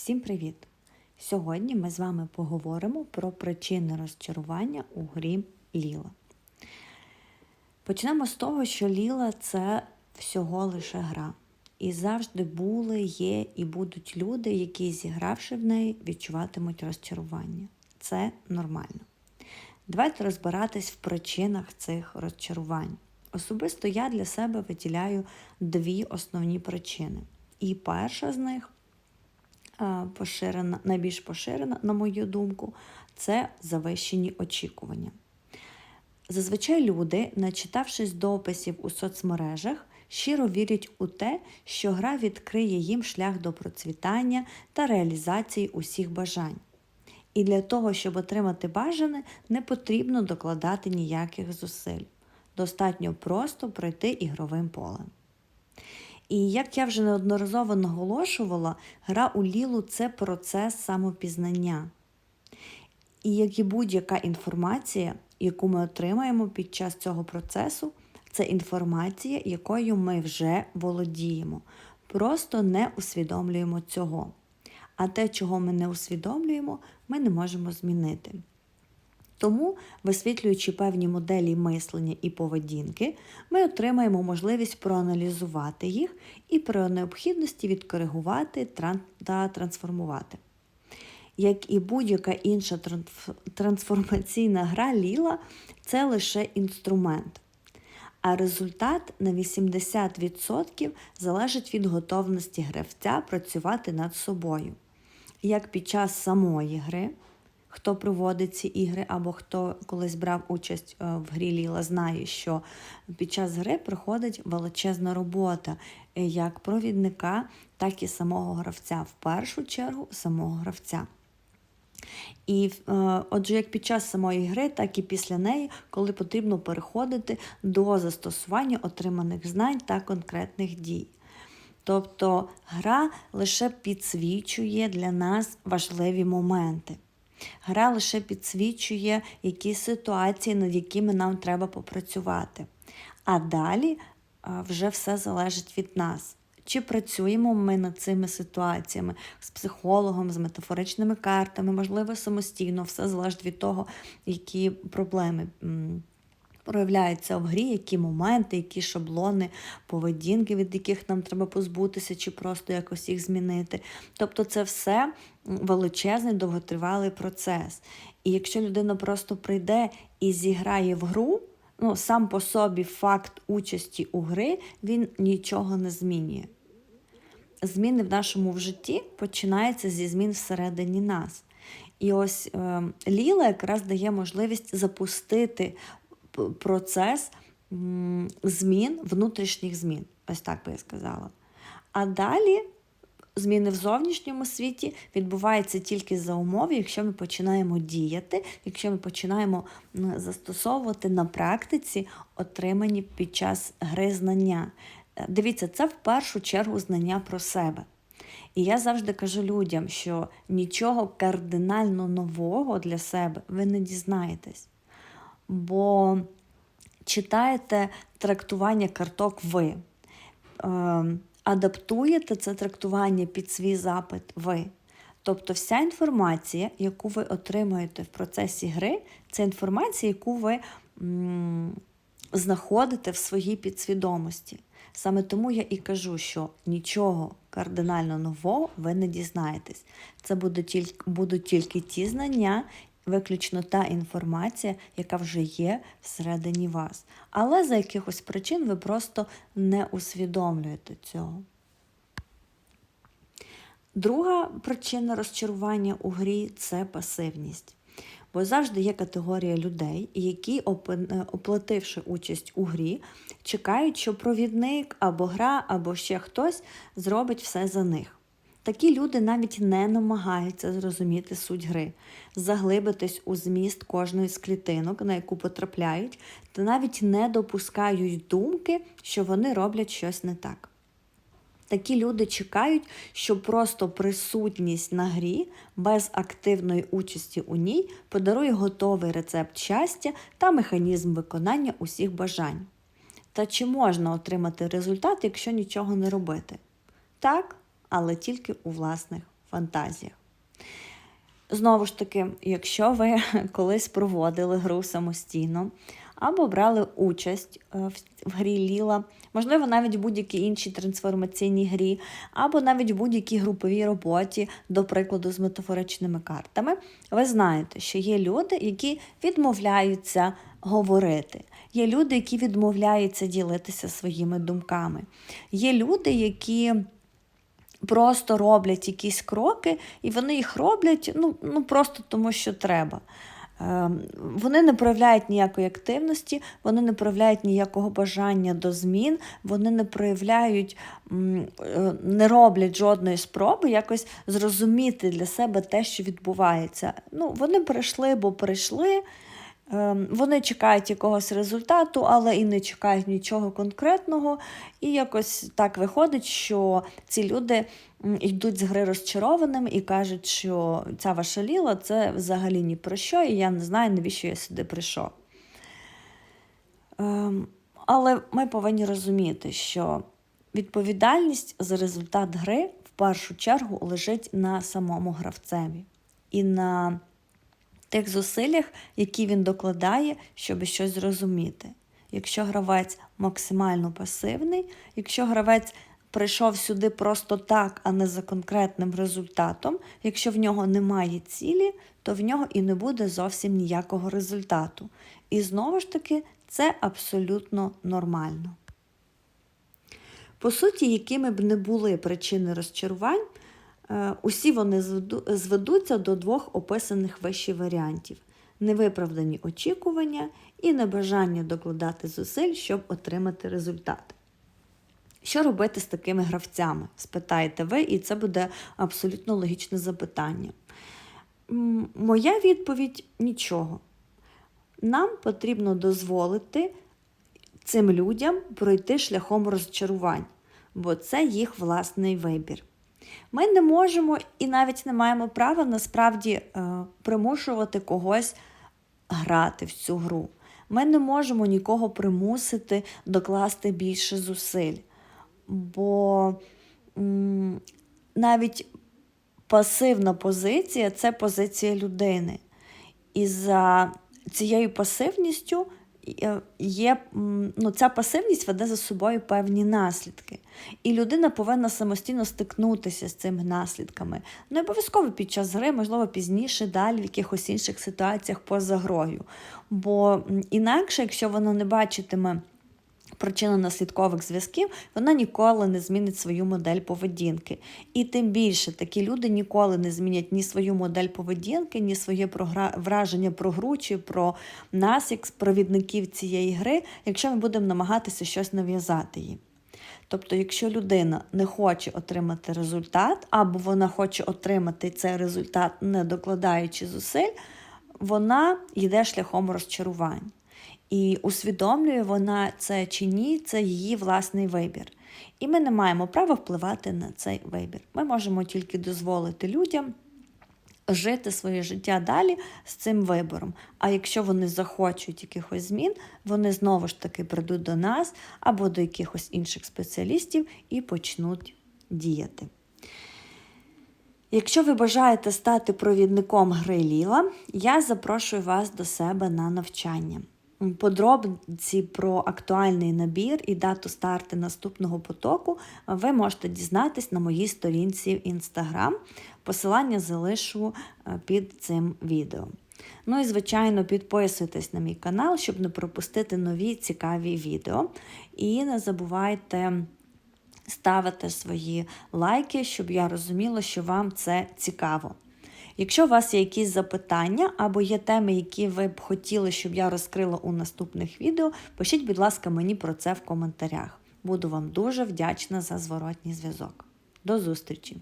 Всім привіт! Сьогодні ми з вами поговоримо про причини розчарування у грі Ліла. Почнемо з того, що Ліла це всього лише гра. І завжди були, є і будуть люди, які, зігравши в неї, відчуватимуть розчарування. Це нормально. Давайте розбиратись в причинах цих розчарувань. Особисто я для себе виділяю дві основні причини. І перша з них поширена, найбільш поширена, на мою думку, це завищені очікування. Зазвичай люди, начитавшись дописів у соцмережах, щиро вірять у те, що гра відкриє їм шлях до процвітання та реалізації усіх бажань. І для того, щоб отримати бажане, не потрібно докладати ніяких зусиль. Достатньо просто пройти ігровим полем. І як я вже неодноразово наголошувала, гра у Лілу це процес самопізнання. І як і будь-яка інформація, яку ми отримаємо під час цього процесу, це інформація, якою ми вже володіємо. Просто не усвідомлюємо цього. А те, чого ми не усвідомлюємо, ми не можемо змінити. Тому, висвітлюючи певні моделі мислення і поведінки, ми отримаємо можливість проаналізувати їх і при необхідності відкоригувати та трансформувати. Як і будь-яка інша трансформаційна гра Ліла, це лише інструмент. А результат на 80% залежить від готовності гравця працювати над собою. Як під час самої гри, хто проводить ці ігри, або хто колись брав участь е, в грі Ліла, знає, що під час гри проходить величезна робота е, як провідника, так і самого гравця, в першу чергу самого гравця. І е, отже, як під час самої гри, так і після неї, коли потрібно переходити до застосування отриманих знань та конкретних дій. Тобто гра лише підсвічує для нас важливі моменти. Гра лише підсвічує якісь ситуації, над якими нам треба попрацювати. А далі вже все залежить від нас. Чи працюємо ми над цими ситуаціями з психологом, з метафоричними картами, можливо, самостійно, все залежить від того, які проблеми проявляються в грі, які моменти, які шаблони, поведінки, від яких нам треба позбутися, чи просто якось їх змінити. Тобто це все величезний довготривалий процес. І якщо людина просто прийде і зіграє в гру, ну, сам по собі факт участі у гри, він нічого не змінює. Зміни в нашому в житті починаються зі змін всередині нас. І ось е, Ліла якраз дає можливість запустити процес змін, внутрішніх змін. Ось так би я сказала. А далі зміни в зовнішньому світі відбуваються тільки за умови, якщо ми починаємо діяти, якщо ми починаємо застосовувати на практиці отримані під час гри знання. Е, дивіться, це в першу чергу знання про себе. І я завжди кажу людям, що нічого кардинально нового для себе ви не дізнаєтесь бо читаєте трактування карток ви, е, адаптуєте це трактування під свій запит ви. Тобто вся інформація, яку ви отримуєте в процесі гри, це інформація, яку ви знаходите в своїй підсвідомості. Саме тому я і кажу, що нічого кардинально нового ви не дізнаєтесь. Це будуть тільки, будуть тільки ті знання, виключно та інформація, яка вже є всередині вас. Але за якихось причин ви просто не усвідомлюєте цього. Друга причина розчарування у грі це пасивність. Бо завжди є категорія людей, які, оплативши участь у грі, чекають, що провідник або гра, або ще хтось зробить все за них. Такі люди навіть не намагаються зрозуміти суть гри, заглибитись у зміст кожної з клітинок, на яку потрапляють, та навіть не допускають думки, що вони роблять щось не так. Такі люди чекають, що просто присутність на грі без активної участі у ній подарує готовий рецепт щастя та механізм виконання усіх бажань. Та чи можна отримати результат, якщо нічого не робити? Так, але тільки у власних фантазіях. Знову ж таки, якщо ви колись проводили гру самостійно або брали участь е, в- грі Ліла, можливо, навіть будь-якій іншій трансформаційній грі, або навіть будь-якій груповій роботі, до прикладу, з метафоричними картами, ви знаєте, що є люди, які відмовляються говорити. Є люди, які відмовляються ділитися своїми думками. Є люди, які просто роблять якісь кроки, і вони їх роблять ну, ну просто тому, що треба. Ем, Вони не проявляють ніякої активності, вони не проявляють ніякого бажання до змін, вони не проявляють, е, не роблять жодної спроби якось зрозуміти для себе те, що відбувається. Ну, вони прийшли, бо прийшли. Ем, Вони чекають якогось результату, але і не чекають нічого конкретного. І якось так виходить, що ці люди йдуть з гри розчарованими і кажуть, що ця ваша ліла це взагалі ні про що, і я не знаю, навіщо я сюди прийшов. Ем, Але ми повинні розуміти, що відповідальність за результат гри в першу чергу лежить на самому гравцеві і на тих зусиллях, які він докладає, щоб щось зрозуміти. Якщо гравець максимально пасивний, якщо гравець прийшов сюди просто так, а не за конкретним результатом, якщо в нього немає цілі, то в нього і не буде зовсім ніякого результату. І знову ж таки, це абсолютно нормально. По суті, якими б не були причини розчарувань, усі вони зведуться до двох описаних вище варіантів: невиправдані очікування і небажання докладати зусиль, щоб отримати результат. Що робити з такими гравцями? спитаєте ви, і це буде абсолютно логічне запитання. Моя відповідь нічого. Нам потрібно дозволити цим людям пройти шляхом розчарувань, бо це їх власний вибір. Ми не можемо і навіть не маємо права насправді е, примушувати когось грати в цю гру. Ми не можемо нікого примусити докласти більше зусиль, бо навіть пасивна позиція це позиція людини. І за цією пасивністю є, ну, ця пасивність веде за собою певні наслідки. І людина повинна самостійно стикнутися з цими наслідками. Не обов'язково під час гри, можливо, пізніше, далі в якихось інших ситуаціях поза грою. Бо інакше, якщо вона не бачитиме причинно-наслідкових зв'язків, вона ніколи не змінить свою модель поведінки. І тим більше такі люди ніколи не змінять ні свою модель поведінки, ні своє враження про гру чи про нас, як провідників цієї гри, якщо ми будемо намагатися щось нав'язати їм. Тобто, якщо людина не хоче отримати результат, або вона хоче отримати цей результат, не докладаючи зусиль, вона йде шляхом розчарувань. І усвідомлює вона це чи ні, це її власний вибір. І ми не маємо права впливати на цей вибір. Ми можемо тільки дозволити людям жити своє життя далі з цим вибором. А якщо вони захочуть якихось змін, вони знову ж таки прийдуть до нас або до якихось інших спеціалістів і почнуть діяти. Якщо ви бажаєте стати провідником гри Ліла, я запрошую вас до себе на навчання. Подробиці про актуальний набір і дату старту наступного потоку ви можете дізнатись на моїй сторінці в Instagram. Посилання залишу е, під цим відео. Ну і, звичайно, підписуйтесь на мій канал, щоб не пропустити нові цікаві відео. І не забувайте ставити свої лайки, щоб я розуміла, що вам це цікаво. Якщо у вас є якісь запитання або є теми, які ви б хотіли, щоб я розкрила у наступних відео, пишіть, будь ласка, мені про це в коментарях. Буду вам дуже вдячна за зворотній зв'язок. До зустрічі!